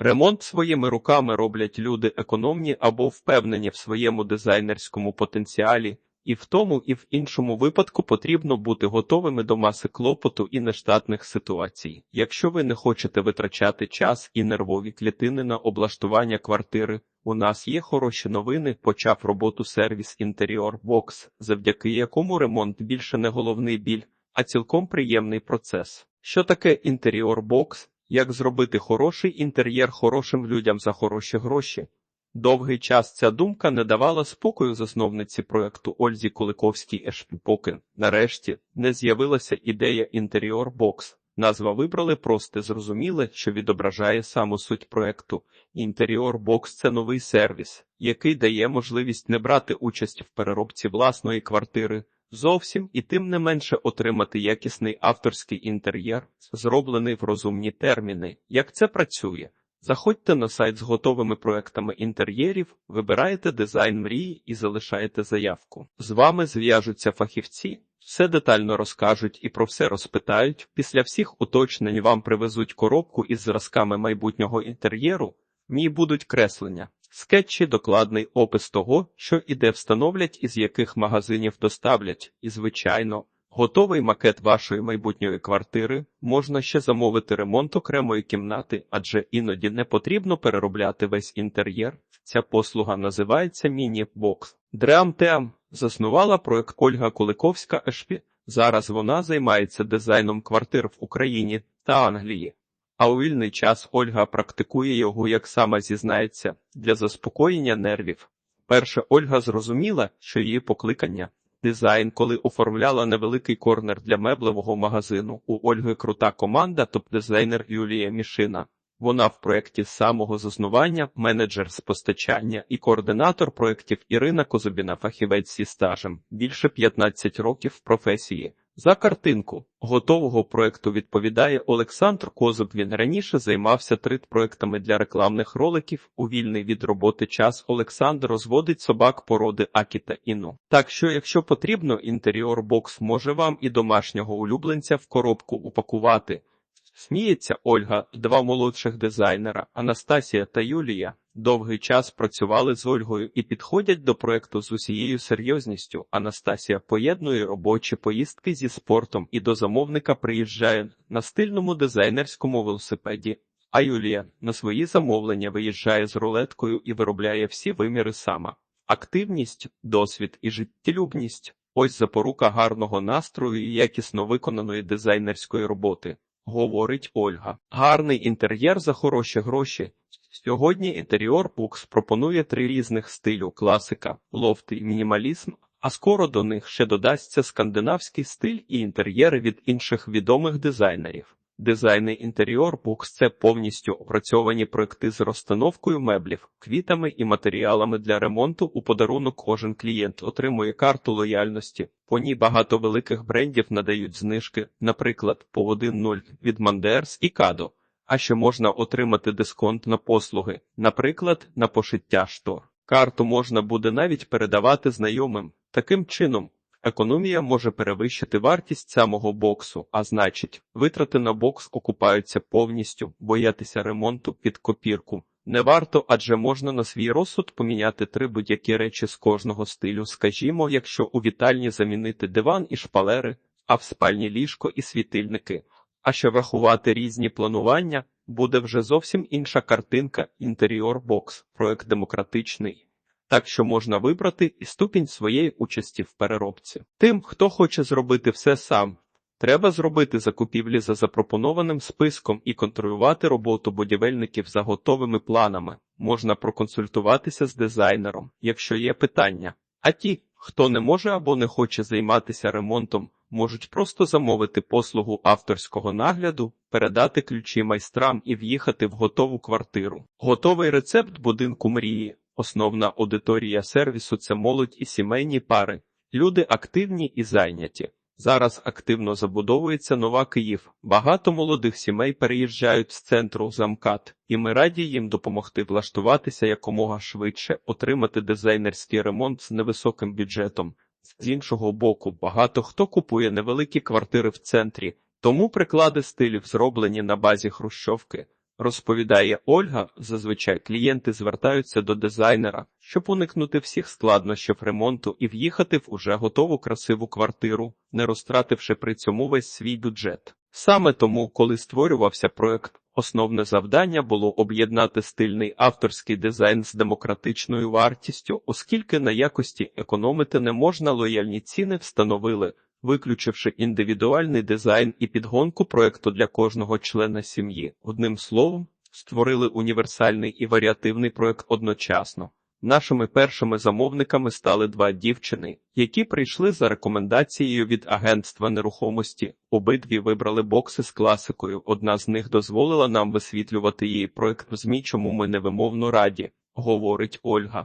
Ремонт своїми руками роблять люди економні або впевнені в своєму дизайнерському потенціалі, і в тому, і в іншому випадку потрібно бути готовими до маси клопоту і нештатних ситуацій. Якщо ви не хочете витрачати час і нервові клітини на облаштування квартири, у нас є хороші новини. Почав роботу сервіс Інтеріор Бокс, завдяки якому ремонт більше не головний біль, а цілком приємний процес. Що таке інтеріор бокс? Як зробити хороший інтер'єр хорошим людям за хороші гроші? Довгий час ця думка не давала спокою засновниці проекту Ользі Куликовській Ешпі, поки нарешті не з'явилася ідея інтеріор бокс. Назва вибрали просто зрозуміле, що відображає саму суть проекту. Інтеріор бокс це новий сервіс, який дає можливість не брати участь в переробці власної квартири зовсім і тим не менше отримати якісний авторський інтер'єр, зроблений в розумні терміни. Як це працює? Заходьте на сайт з готовими проектами інтер'єрів, вибираєте дизайн мрії і залишаєте заявку. З вами зв'яжуться фахівці, все детально розкажуть і про все розпитають. Після всіх уточнень вам привезуть коробку із зразками майбутнього інтер'єру. В ній будуть креслення, скетчі, докладний опис того, що і де встановлять і з яких магазинів доставлять, і, звичайно, готовий макет вашої майбутньої квартири можна ще замовити ремонт окремої кімнати, адже іноді не потрібно переробляти весь інтер'єр. Ця послуга називається Міні-бокс. Дреам-теам заснувала проект Ольга Куликовська Ешпі. Зараз вона займається дизайном квартир в Україні та Англії. А у вільний час Ольга практикує його, як сама зізнається, для заспокоєння нервів. Перше Ольга зрозуміла, що її покликання дизайн, коли оформляла невеликий корнер для меблевого магазину. У Ольги крута команда, топ-дизайнер Юлія Мішина. Вона в проєкті з самого заснування, менеджер з постачання і координатор проєктів Ірина Козубіна, фахівець зі стажем, більше 15 років професії. За картинку готового проекту відповідає Олександр Козуб. Він раніше займався трит-проектами для рекламних роликів. У вільний від роботи час Олександр розводить собак породи Акі та Іну. Так що, якщо потрібно, інтеріор бокс може вам і домашнього улюбленця в коробку упакувати. Сміється Ольга, два молодших дизайнера Анастасія та Юлія. Довгий час працювали з Ольгою і підходять до проекту з усією серйозністю. Анастасія поєднує робочі поїздки зі спортом і до замовника приїжджає на стильному дизайнерському велосипеді. А Юлія на свої замовлення виїжджає з рулеткою і виробляє всі виміри сама. Активність, досвід і життєлюбність ось запорука гарного настрою і якісно виконаної дизайнерської роботи. Говорить Ольга. Гарний інтер'єр за хороші гроші. Сьогодні інтеріор Букс пропонує три різних стилю: класика, лофт і мінімалізм. А скоро до них ще додасться скандинавський стиль і інтер'єри від інших відомих дизайнерів. Дизайни інтеріор Букс це повністю опрацьовані проекти з розстановкою меблів, квітами і матеріалами для ремонту. У подарунок кожен клієнт отримує карту лояльності. По ній багато великих брендів надають знижки, наприклад, по 1.0 від Мандерс і Кадо. А ще можна отримати дисконт на послуги, наприклад, на пошиття штор. Карту можна буде навіть передавати знайомим. Таким чином, економія може перевищити вартість самого боксу, а значить, витрати на бокс окупаються повністю, боятися ремонту під копірку. Не варто, адже можна на свій розсуд поміняти три будь-які речі з кожного стилю. Скажімо, якщо у вітальні замінити диван і шпалери, а в спальні ліжко і світильники. А що врахувати різні планування, буде вже зовсім інша картинка інтеріор бокс, проект демократичний. Так що можна вибрати і ступінь своєї участі в переробці. Тим, хто хоче зробити все сам, треба зробити закупівлі за запропонованим списком і контролювати роботу будівельників за готовими планами. Можна проконсультуватися з дизайнером, якщо є питання. А ті, хто не може або не хоче займатися ремонтом, можуть просто замовити послугу авторського нагляду, передати ключі майстрам і в'їхати в готову квартиру. Готовий рецепт будинку мрії. Основна аудиторія сервісу це молодь і сімейні пари. Люди активні і зайняті. Зараз активно забудовується нова Київ. Багато молодих сімей переїжджають з центру замкат, і ми раді їм допомогти влаштуватися якомога швидше, отримати дизайнерський ремонт з невисоким бюджетом. З іншого боку, багато хто купує невеликі квартири в центрі, тому приклади стилів зроблені на базі хрущовки. Розповідає Ольга, зазвичай клієнти звертаються до дизайнера, щоб уникнути всіх складнощів ремонту і в'їхати в уже готову красиву квартиру, не розтративши при цьому весь свій бюджет. Саме тому, коли створювався проект, основне завдання було об'єднати стильний авторський дизайн з демократичною вартістю, оскільки на якості економити не можна лояльні ціни встановили, виключивши індивідуальний дизайн і підгонку проекту для кожного члена сім'ї. Одним словом, створили універсальний і варіативний проект одночасно. Нашими першими замовниками стали два дівчини, які прийшли за рекомендацією від агентства нерухомості. Обидві вибрали бокси з класикою. Одна з них дозволила нам висвітлювати її проект в ЗМІ, чому ми невимовно раді, говорить Ольга.